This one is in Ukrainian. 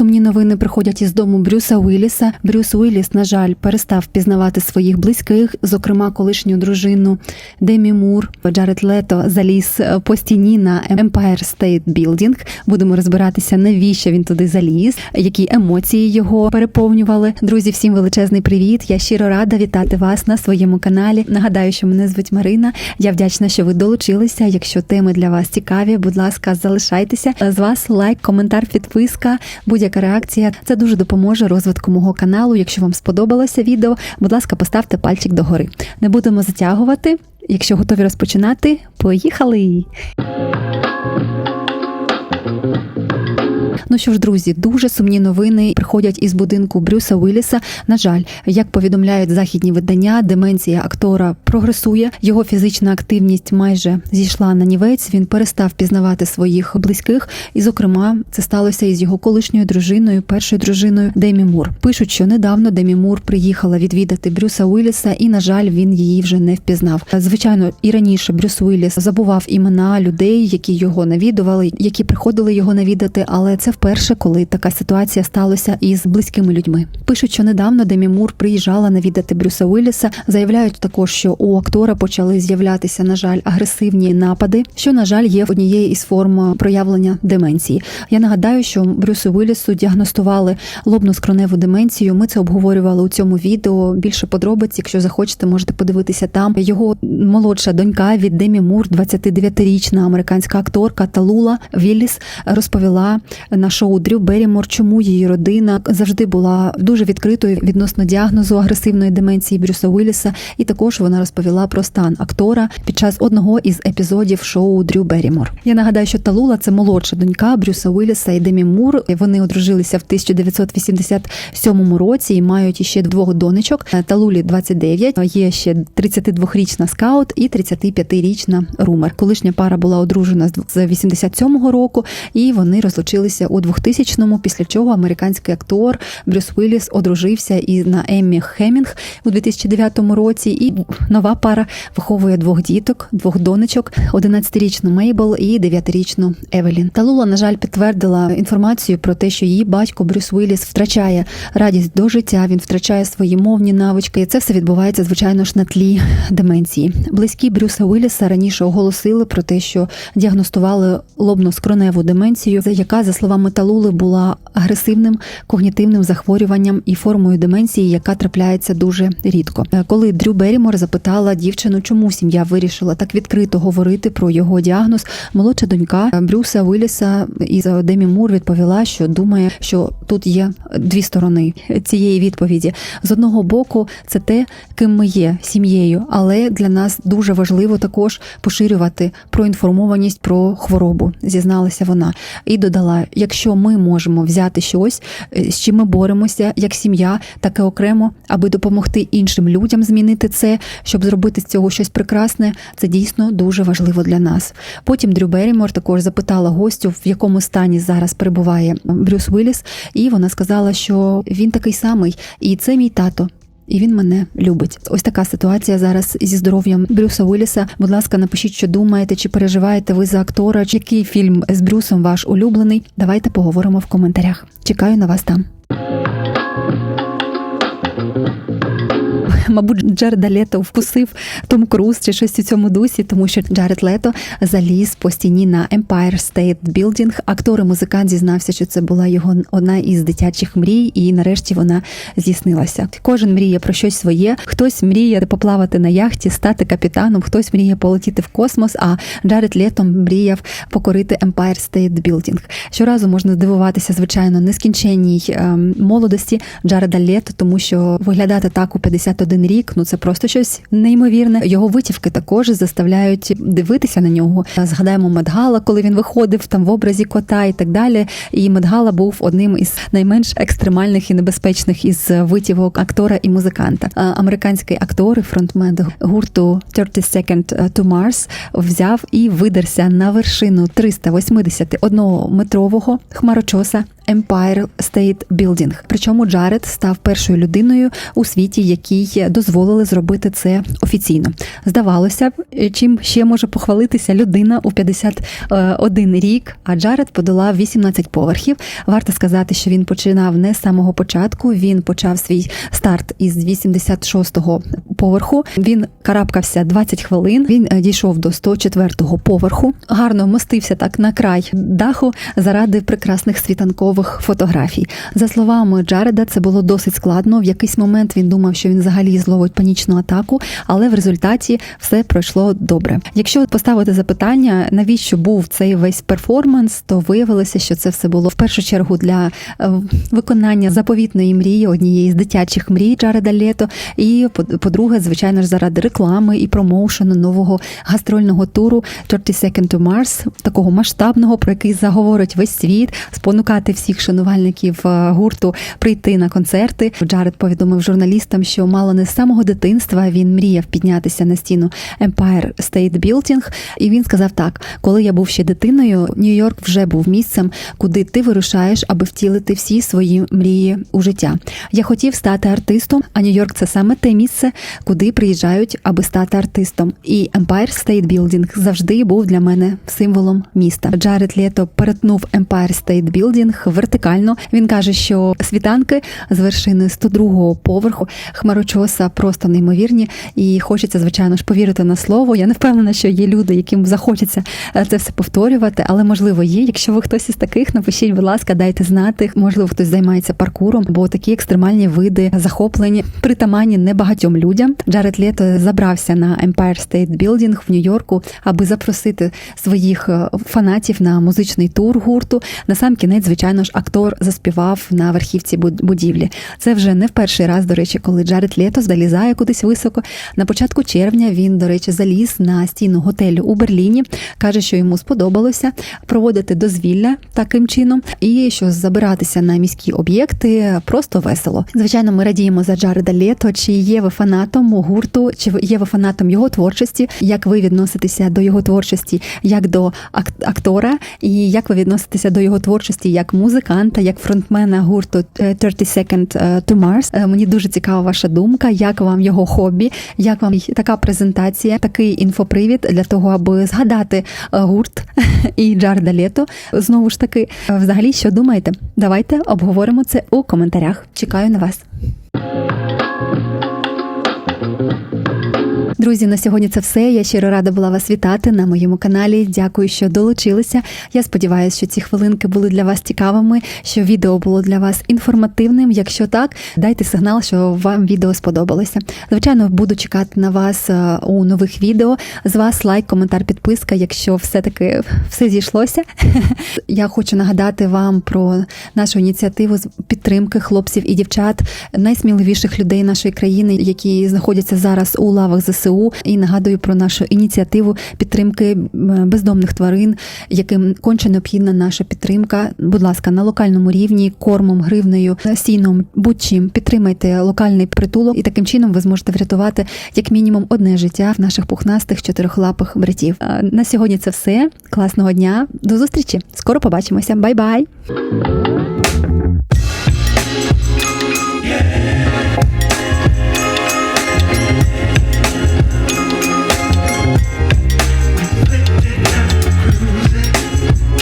сумні новини приходять із дому Брюса Уілліса. Брюс Уілліс, на жаль, перестав пізнавати своїх близьких, зокрема колишню дружину Демі Мур. Джаред Лето заліз по стіні на Empire State Building. Будемо розбиратися, навіщо він туди заліз, які емоції його переповнювали. Друзі, всім величезний привіт! Я щиро рада вітати вас на своєму каналі. Нагадаю, що мене звуть Марина. Я вдячна, що ви долучилися. Якщо теми для вас цікаві, будь ласка, залишайтеся. З вас лайк, коментар, підписка, будь-яка реакція. Це дуже допоможе розвитку мого каналу. Якщо вам сподобалося відео, будь ласка, поставте пальчик догори. Не будемо затягувати. Якщо готові розпочинати, поїхали! Ну що ж, друзі, дуже сумні новини приходять із будинку Брюса Уілліса. На жаль, як повідомляють західні видання, деменція актора прогресує. Його фізична активність майже зійшла на нівець. Він перестав пізнавати своїх близьких, і, зокрема, це сталося із його колишньою дружиною, першою дружиною Демі Мур. Пишуть, що недавно Демі Мур приїхала відвідати Брюса Уілліса, і на жаль, він її вже не впізнав. Звичайно, і раніше Брюс Уілліс забував імена людей, які його навідували, які приходили його навідати, але це вперше, коли така ситуація сталася із близькими людьми. Пишуть, що недавно Демі Мур приїжджала навідати Брюса Уілліса. Заявляють також, що у актора почали з'являтися, на жаль, агресивні напади, що на жаль є однією із форм проявлення деменції. Я нагадаю, що Брюсу Уіллісу діагностували лобну скроневу деменцію. Ми це обговорювали у цьому відео. Більше подробиць, якщо захочете, можете подивитися там. Його молодша донька від Демі Мур, 29-річна американська акторка Талула Вілліс, розповіла на шоу Дрю Берімор, чому її родина завжди була дуже відкритою відносно діагнозу агресивної деменції Брюса Уілліса, і також вона розповіла про стан актора під час одного із епізодів шоу Дрю Берімор. Я нагадаю, що Талула це молодша донька Брюса Уілліса і Демі Мур. Вони одружилися в 1987 році і мають іще двох донечок. Талулі 29, є ще 32-річна скаут і 35-річна румер. Колишня пара була одружена з 87-го року, і вони розлучилися у 2000-му, після чого американський актор Брюс Уілліс одружився і на Еммі Хемінг у 2009 році. І нова пара виховує двох діток, двох донечок: 11-річну Мейбл і 9-річну Евелін. Талула, на жаль, підтвердила інформацію про те, що її батько Брюс Уілліс втрачає радість до життя, він втрачає свої мовні навички. І це все відбувається, звичайно ж, на тлі деменції. Близькі Брюса Уілліса раніше оголосили про те, що діагностували лобно-скроневу деменцію, яка, за словами Талули, була агресивним когнітивним захворюванням і формою деменції, яка трапляється дуже рідко. Коли Дрю Берімор запитала дівчину, чому сім'я вирішила так відкрито говорити про його діагноз, молодша донька Брюса Уілліса із Демі Мур відповіла, що думає, що тут є дві сторони цієї відповіді. З одного боку, це те, ким ми є сім'єю, але для нас дуже важливо також поширювати проінформованість про хворобу, зізналася вона і додала: якщо ми можемо взяти щось, з чим ми боремося, як сім'я, таке окремо, аби допомогти іншим людям змінити це, щоб зробити з цього щось прекрасне, це дійсно дуже важливо для нас. Потім Дрю Берімор також запитала гостю, в якому стані зараз перебуває Брюс Уілліс, і вона сказала, що він такий самий, і це мій тато. І він мене любить. Ось така ситуація зараз зі здоров'ям Брюса Уілліса. Будь ласка, напишіть, що думаєте, чи переживаєте ви за актора, чи який фільм з Брюсом ваш улюблений. Давайте поговоримо в коментарях. Чекаю на вас там. Мабуть, Джареда Лето вкусив Том Круз чи щось у цьому дусі, тому що Джаред Лето заліз по стіні на Empire State Building. Актор і музикант зізнався, що це була його одна із дитячих мрій, і нарешті вона здійснилася. Кожен мріє про щось своє. Хтось мріє поплавати на яхті, стати капітаном, хтось мріє полетіти в космос. А Джаред Лето мріяв покорити Empire State Building. Щоразу можна здивуватися, звичайно, нескінченній ем, молодості Джареда Лето, тому що виглядати так у 51 рік, ну це просто щось неймовірне. Його витівки також заставляють дивитися на нього. Згадаємо Медгала, коли він виходив там в образі кота і так далі. І Медгала був одним із найменш екстремальних і небезпечних із витівок актора і музиканта. Американський актор і фронтмен гурту 30 Second to Mars взяв і видерся на вершину 381 метрового хмарочоса Empire State Building. Причому Джаред став першою людиною у світі, якій дозволили зробити це офіційно. Здавалося б, чим ще може похвалитися людина у 51 рік. А Джаред подолав 18 поверхів. Варто сказати, що він починав не з самого початку. Він почав свій старт із 86-го поверху. Він карабкався 20 хвилин. Він е, дійшов до 104-го поверху. Гарно вмостився так на край даху заради прекрасних світанкових фотографій. За словами Джареда, це було досить складно. В якийсь момент він думав, що він взагалі зловить панічну атаку, але в результаті все пройшло добре. Якщо поставити запитання, навіщо був цей весь перформанс, то виявилося, що це все було в першу чергу для е, виконання заповітної мрії, однієї з дитячих мрій Джареда Лето. І по- по-друге, звичайно ж, заради реклами і промоушену нового гастрольного туру 30 Second to Mars, такого масштабного, про який заговорить весь світ, спонукати всіх шанувальників е, гурту прийти на концерти. Джаред повідомив журналістам, що мало не з самого дитинства він мріяв піднятися на стіну Empire State Building, і він сказав так: коли я був ще дитиною, Нью-Йорк вже був місцем, куди ти вирушаєш, аби втілити всі свої мрії у життя. Я хотів стати артистом, а Нью-Йорк це саме те місце, куди приїжджають, аби стати артистом. І Empire State Building завжди був для мене символом міста. Джаред Лето перетнув Empire State Building вертикально. Він каже, що світанки з вершини 102-го поверху хмарочоса просто неймовірні, і хочеться, звичайно ж, повірити на слово. Я не впевнена, що є люди, яким захочеться е, це все повторювати, але можливо є. Якщо ви хтось із таких, напишіть, будь ласка, дайте знати. Можливо, хтось займається паркуром, бо такі екстремальні види захоплені притаманні небагатьом людям. Джаред Лето забрався на Empire State Building в Нью-Йорку, аби запросити своїх е, фанатів на музичний тур гурту. На сам кінець, звичайно ж, актор заспівав на верхівці будівлі. Це вже не в перший раз, до речі, коли Джаред Лето залізає кудись високо. На початку червня він, до речі, заліз на стіну готелю у Берліні. каже, що йому сподобалося проводити дозвілля таким чином, і що забиратися на міські об'єкти просто весело. Звичайно, ми радіємо за Джареда Лето. Чи є ви фанатом гурту, чи є ви фанатом його творчості? Як ви відноситеся до його творчості як до актора, і як ви відноситеся до його творчості як музиканта, як фронтмена гурту е, 30 Second е, to Mars? Е, Мені дуже цікава ваша думка. Як вам його хобі? Як вам така презентація, такий інфопривід для того, аби згадати е, гурт і Джарда Лето? Знову ж таки, Е, взагалі, що думаєте? Давайте обговоримо це у коментарях. Чекаю на вас. Друзі, на сьогодні це все. Я щиро рада була вас вітати на моєму каналі. Дякую, що долучилися. Я сподіваюся, що ці хвилинки були для вас цікавими, що відео було для вас інформативним. Якщо так, дайте сигнал, що вам відео сподобалося. Звичайно, буду чекати на вас е, у нових відео. З вас лайк, коментар, підписка, якщо все-таки все зійшлося. Я хочу нагадати вам про нашу ініціативу з підтримки хлопців і дівчат, найсміливіших людей нашої країни, які знаходяться зараз у лавах ЗСУ. І нагадую про нашу ініціативу підтримки бездомних тварин, яким конче необхідна наша підтримка. Будь ласка, на локальному рівні, кормом, гривнею, сіном, будь-чим підтримайте локальний притулок, і таким чином ви зможете врятувати як мінімум одне життя в наших пухнастих чотирихлапих братів. На сьогодні це все. Класного дня. До зустрічі! Скоро побачимося. Бай-бай!